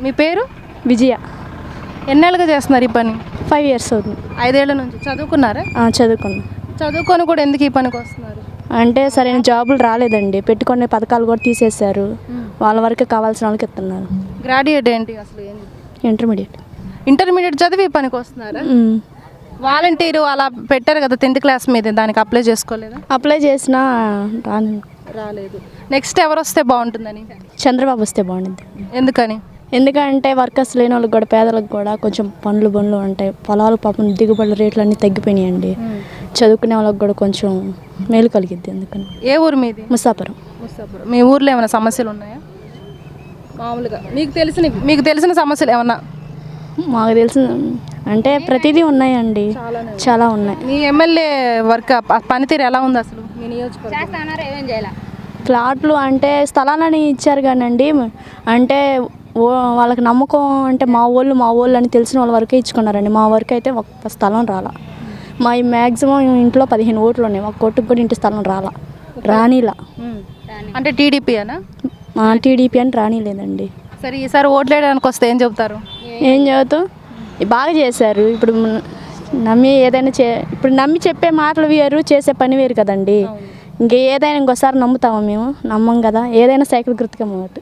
మీ పేరు? విజయ. ఎన్నేళ్ళుగా చేస్తున్నారు ఈ పని? ఫైవ్ ఇయర్స్ అవుతుంది. ఐదేళ్ళ నుంచి. చదువుకున్నారా? ఆ, చదువుకున్నాం. చదువుకొని కూడా ఎందుకు ఈ పనికి వస్తున్నారు? అంటే సరైన జాబులు రాలేదండి. పెట్టుకునే పథకాలు కూడా తీసేశారు. వాళ్ళ వరకే కావాల్సిన వాళ్ళకి ఇస్తున్నారు. గ్రాడ్యుయేట్ ఏంటి అసలు ఏంటి ఇంటర్మీడియట్ ఇంటర్మీడియట్ చదివి ఈ పనికి వస్తున్నారా. వాలంటీర్ అలా పెట్టారు కదా టెన్త్ క్లాస్ మీద. దానికి అప్లై చేసుకోలేదా? అప్లై చేసినా రాను రాలేదు. నెక్స్ట్ ఎవరు వస్తే బాగుంటుందని? చంద్రబాబు వస్తే బాగుంటుంది ఎందుకని? ఎందుకంటే వర్కర్స్ లేని వాళ్ళకి కూడా పేదలకు కూడా కొంచెం పనులు బండ్లు ఉంటాయి పొలాలు పాపం దిగుబడుల రేట్లు అన్నీ తగ్గిపోయినాయండి చదువుకునే వాళ్ళకి కూడా కొంచెం మేలు కలిగిద్ది అందుకని ఏ ఊరు మీది? ముసాపురం. ముస్తాపురం మీ ఊర్లో ఏమైనా సమస్యలు ఉన్నాయా? మామూలుగా. మీకు తెలిసిన మీకు తెలిసిన సమస్యలు ఏమన్నా? మాకు తెలిసిన అంటే ప్రతిదీ ఉన్నాయండి. చాలా ఉన్నాయి. మీ ఎమ్మెల్యే వర్క్ పనితీరు ఎలా ఉంది అసలు? మీ నియోజకవర్గం ప్లాట్లు అంటే స్థలాలని ఇచ్చారు కానండి. అంటే వాళ్ళకి నమ్మకం అంటే మా వాళ్ళు మా వాళ్ళు అని తెలిసిన వాళ్ళ వరకే ఇచ్చుకున్నారండి. మా వరకు అయితే ఒక్క స్థలం రాలా. మా మ్యాక్సిమం ఇంట్లో పదిహేను ఓట్లు ఉన్నాయి. ఒక కోటికి కూడా ఇంటి స్థలం రాలా. రానిలా. అంటే టీడీపీ అనా టీడీపీ అని రానిలేదండి. సరే ఈసారి ఓట్లేయడానికి వస్తే ఏం చెప్తారు ఏం చదువుతాం బాగా చేశారు. ఇప్పుడు నమ్మి ఏదైనా చే ఇప్పుడు నమ్మి చెప్పే మాటలు వేరు చేసే పని వేరు కదండి. ఇంక ఏదైనా ఇంకోసారి నమ్ముతామా మేము? నమ్మం కదా. ఏదైనా సైకిల్ మాట.